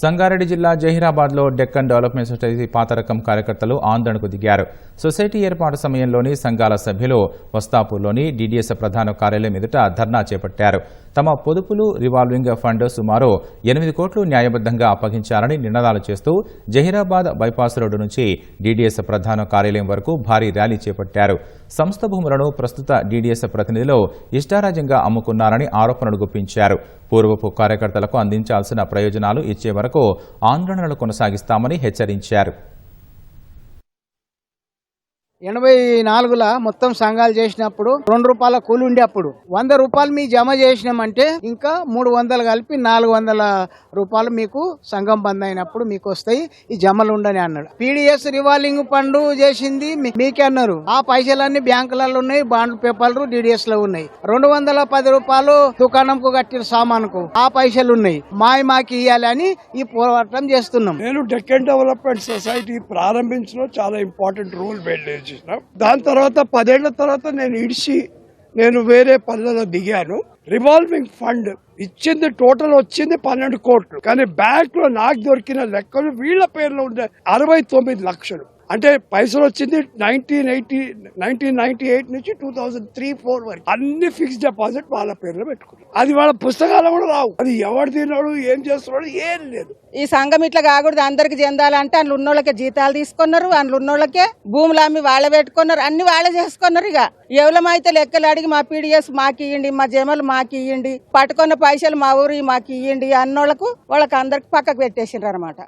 సంగారెడ్డి జిల్లా జహీరాబాద్లో Deccan development society పాతరకం కార్యకర్తలు ఆందోళనకు దిగారు. సొసైటీ ఏర్పాటు సమయంలోని సంఘాల సభ్యులు వస్తాపూర్లోని డీడీఎస్ ప్రధాన కార్యాలయం ఎదుట ధర్నా చేపట్టారు. తమ పొదుపులు రివాల్వింగ్ ఫండ్ సుమారు ఎనిమిది కోట్లు న్యాయబద్ధంగా అప్పగించాలని నినాదాలు చేస్తూ జహీరాబాద్ బైపాస్ రోడ్డు నుంచి డీడీఎస్ ప్రధాన కార్యాలయం వరకు భారీ ర్యాలీ చేపట్టారు. సంస్థ భూములను ప్రస్తుత డీడీఎస్ ప్రతినిధులు ఇష్టారాజ్యంగా అమ్ముకున్నారని ఆరోపణలు గుప్పించారు. పూర్వపు కార్యకర్తలకు అందించాల్సిన ప్రయోజనాలు ఇచ్చే వరకు ఆందోళనలు కొనసాగిస్తామని హెచ్చరించారు. ఎనభై నాలుగుల మొత్తం సంఘాలు చేసినప్పుడు రెండు రూపాయల కూలి ఉండే అప్పుడు వంద రూపాయలు మీ జమ చేసినామంటే ఇంకా మూడు వందలు కలిపి నాలుగు వందల రూపాయలు మీకు సంఘం బంద్ అయినప్పుడు మీకు వస్తాయి. ఈ జమలు ఉండని అన్నాడు. పీడిఎస్ రివాల్వింగ్ ఫండ్ చేసింది మీ- మీకే అన్నారు. ఆ పైసలన్నీ బ్యాంకులలో ఉన్నాయి బాండ్ పేపర్లు డిడిఎస్లో ఉన్నాయి. రెండు వందల పది రూపాయలు దుకాణంకు కట్టిన సామానుకు ఆ పైసలు ఉన్నాయి. మాయ మాకి ఇవ్వాలి అని ఈ పోరాటం చేస్తున్నాం. నేను డెక్కన్ డెవలప్మెంట్ సొసైటీ ప్రారంభించడం చాలా ఇంపార్టెంట్ రోల్ ప్లే చేసిన దాని తర్వాత పదేళ్ళ తర్వాత నేను ఇడిచి నేను వేరే పనులలో దిగాను. రివాల్వింగ్ ఫండ్ ఇచ్చింది టోటల్ వచ్చింది పన్నెండు కోట్లు. కానీ బ్యాంక్లో నాకు దొరికిన లెక్కలు వీళ్ళ పేర్లో ఉండే అరవై తొమ్మిది లక్షలు. అంటే పైసలు వచ్చింది nineteen eighty nineteen ninety eight నుంచి టూ థౌజండ్ త్రీ ఫోర్ వరకు. అన్ని ఫిక్స్డ్ డిపాజిట్ వాళ్ళ పేర్లో పెట్టుకున్నారు. అది వాళ్ళ పుస్తకాలు కూడా రావు. అది ఎవరు తిన్నాడు ఏం చేస్తున్నాడు ఏం లేదు. ఈ సంఘం ఇట్లా కాకూడదు. అందరికి చెందాలంటే అందులో ఉన్నోళ్ళకే జీతాలు తీసుకున్నారు అందులో ఉన్నోళ్ళకే భూములు అమ్మి వాళ్ళే పెట్టుకున్నారు అన్ని వాళ్ళే చేసుకున్నారు ఇక. ఎవలమైతే లెక్కలు అడిగి మా పీడిఎస్ మాకు ఇవ్వండి మా జమలు మాకు ఇవ్వండి పట్టుకున్న పైసలు మా ఊరి మాకు ఇవ్వండి అన్నోళ్ళకు వాళ్ళకి అందరికి పక్కకు పెట్టేసిండ్రు అనమాట